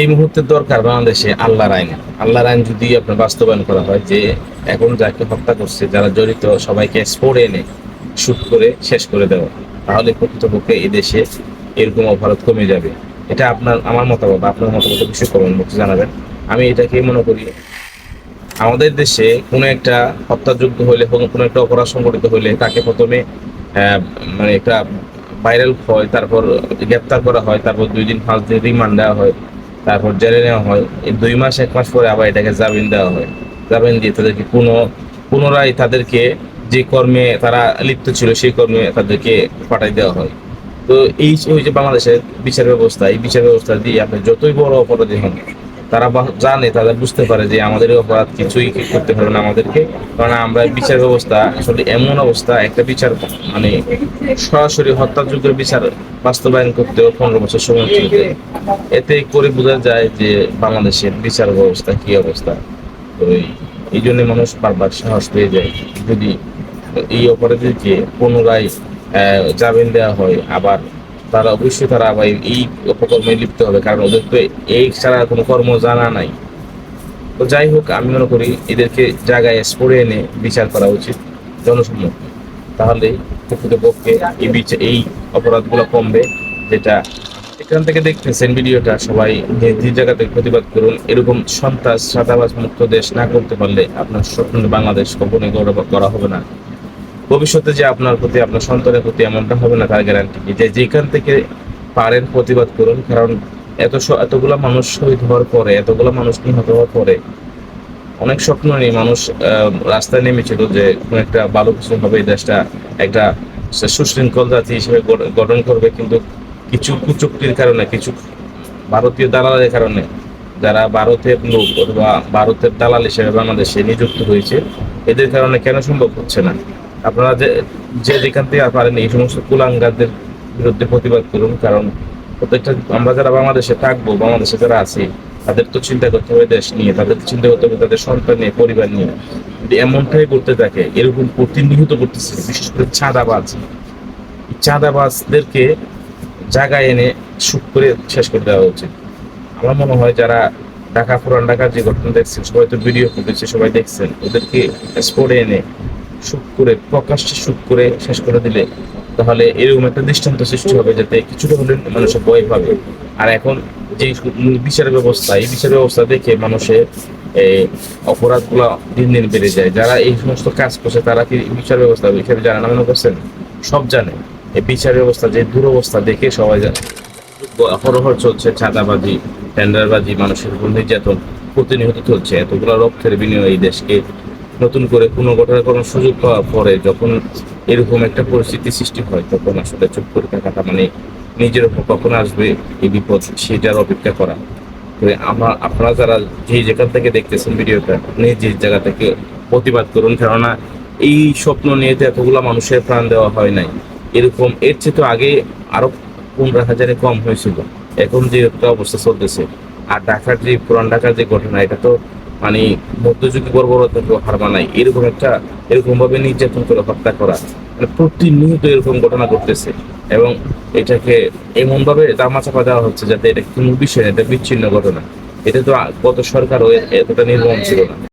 এই মুহূর্তে দরকার বাংলাদেশে আল্লাহর আইন। আল্লাহর আইন যদি আপনার বাস্তবায়ন করা হয় যে এখন যাকে হত্যা করছে, যারা জড়িত, সবাইকে স্পোর্ট এনে শুট করে শেষ করে দেওয়া, তাহলে প্রকৃতপক্ষে এই দেশে এরকম অপরাধ কমে যাবে। এটা আপনার, আমার মতামত, আপনার মতামত অবশ্যই কমেন্ট বক্সে জানাবেন। আমি এটাকে মনে করি, আমাদের দেশে কোনো একটা হত্যাযুদ্ধ হলে, কোনো কোনো একটা অপরাধ সংঘটিত হলে তাকে প্রথমে মানে একটা ভাইরাল হয়, তারপর গ্রেপ্তার করা হয়, তারপর দুই দিন, পাঁচ দিন রিমান্ড দেওয়া হয়। তারপর জেলে নেওয়া হয়। এই দুই মাস, এক মাস পরে আবার এটাকে জামিন দেওয়া হয়। জামিন দিয়ে তাদেরকে কোনো পুনরায় তাদেরকে যে কর্মে তারা লিপ্ত ছিল, সেই কর্মে তাদেরকে পাঠাই দেওয়া হয়। তো এই ওই যে বাংলাদেশের বিচার ব্যবস্থা, এই বিচার ব্যবস্থা দিয়ে আপনি যতই বড় অপরাধী হন তারা জানে, তারা বুঝতে পারে যে আমাদের অপরাধ কিছুই করতে পারবে না আমাদেরকে। কারণ আমরা বিচার ব্যবস্থা, আসলে এমন অবস্থা, একটা বিচার মানে সরাসরি হত্যাযোগ্যের বিচার বাস্তবায়ন করতেও পনেরো বছর সময় চলবে এতে করে বোঝা যায় যে বাংলাদেশের বিচার ব্যবস্থা কি অবস্থা। তো এই জন্য মানুষ বারবার সাহস পেয়ে যায়। যদি এই অপরাধীকে পুনরায় জামিন দেওয়া হয়, আবার তারা অবশ্যই তারা আবার এই অপকর্মে লিপ্ত হবে, কারণ ওদের তো এই ছাড়া কোনো কর্ম জানা নাই। তো যাই হোক, আমি মনে করি এদেরকে জায়গায় স্পোরে এনে বিচার করা উচিত জনসম্মুখ। তাহলে প্রকৃতপক্ষে এই বিচার এই অপরাধগুলো কমবে, যেটা এখান থেকে দেখতেছেন ভিডিওটা, সবাই নিজ জায়গাতে প্রতিবাদ করুন, এরকম সন্ত্রাস, সাদাবাজ মুক্ত দেশ না করতে পারলে আপনার স্বপ্ন বাংলাদেশ কখনোই গৌরব করা হবে না। ভবিষ্যতে যে আপনার প্রতি, আপনার সন্তানের প্রতি এমনটা হবে না, তার গ্যারান্টি যে যেখান থেকে পারেন প্রতিবাদ করুন, কারণ এত এতগুলা মানুষ শহীদ হওয়ার পরে, এতগুলা মানুষ নিহত হওয়ার পরে অনেক স্বপ্ন নিয়ে মানুষ রাস্তায় নেমেছিল যে কোনো একটা ভালো কিছু হবে, এই দেশটা একটা সুশৃঙ্খল জাতি হিসেবে গঠন করবে। কিন্তু কিছু কুচুক্তির কারণে, কিছু ভারতীয় দালালের কারণে যারা ভারতের লোক অথবা ভারতের দালাল হিসেবে বাংলাদেশে নিযুক্ত হয়েছে, এদের কারণে কেন সম্ভব হচ্ছে না? আপনারা যে যে যেখান থেকে পারেন এই সমস্ত কুলাঙ্গারদের বিরুদ্ধে প্রতিবাদ করুন, কারণ প্রত্যেকটা আমরা যারা বাংলাদেশে থাকব, বাংলাদেশে যারা আছি, তাদের তো চিন্তা করতে হবে দেশ নিয়ে, তাদের তো চিন্তা করতে হবে তাদের সন্তান নিয়ে, পরিবার নিয়ে। যদি এমনটাই করতে থাকে, এরকম প্রতিনিয়ত করতেছে, বিশেষ করে চাঁদাবাজ চাঁদাবাজদেরকে জায়গায় এনে শুট করে শেষ করে দেওয়া উচিত। আমার মনে হয় যারা ঢাকা পুরান ঢাকার যে ঘটনা দেখছেন, সবাই তো ভিডিও ফুটেছে সবাই দেখছেন, ওদেরকে স্পোর্টে এনে শুট করে, প্রকাশ্যে শুট করে শেষ করে দিলে, তাহলে এরকম একটা দৃষ্টান্ত সৃষ্টি হবে যাতে কিছুটা হলে মানুষের ভয় পাবে। আর এখন যে বিচার ব্যবস্থা, এই বিচার ব্যবস্থা দেখে মানুষের এই অপরাধগুলো দিন দিন বেড়ে যায়। যারা এই সমস্ত কাজ করছে, তারা কি বিচার ব্যবস্থা হিসেবে জানা না, মনে করছেন? সব জানে। এই বিচার ব্যবস্থা, যে দুরবস্থা দেখে সবাই জানে। হরহর চলছে, চাঁদাবাজি, টেন্ডারবাজি, মানুষের উপর নির্যাতন প্রতিনিয়ত চলছে। এতগুলো রক্তের বিনিময়ে এই দেশকে নতুন করে পুনর্গঠনের কোনো সুযোগ পাওয়ার পরে যখন এরকম একটা পরিস্থিতি সৃষ্টি হয়, তখন আসলে চুপ করে থাকাটা মানে নিজের উপর কখন আসবে এই বিপদ, সেটার অপেক্ষা করা। আমার, আপনারা যারা যে যেখান থেকে দেখতেছেন ভিডিওটা যে জায়গা থেকে প্রতিবাদ করুন, কেননা এই স্বপ্ন নিয়ে তো এতগুলো মানুষের প্রাণ দেওয়া হয় নাই। এরকম, এর চেয়ে তো আগে আরও পনেরো হাজারে কম হয়েছিল। এখন যে একটা অবস্থা চলতেছে। আর ঢাকার যে পুরান ঢাকার যে ঘটনা, এটা তো মানে মধ্যযুগে বর্বরতা কেউ হার মানায়। এরকম একটা এরকম ভাবে নির্যাতন করে হত্যা করা। মানে প্রতিনিয়ত এরকম ঘটনা ঘটতেছে। এবং এটাকে এমন ভাবে দামা চাপা দেওয়া হচ্ছে যাতে এটা কোনো বিষয় এটা বিচ্ছিন্ন ঘটনা। এটা তো গত সরকারও এতটা নির্মম ছিল না।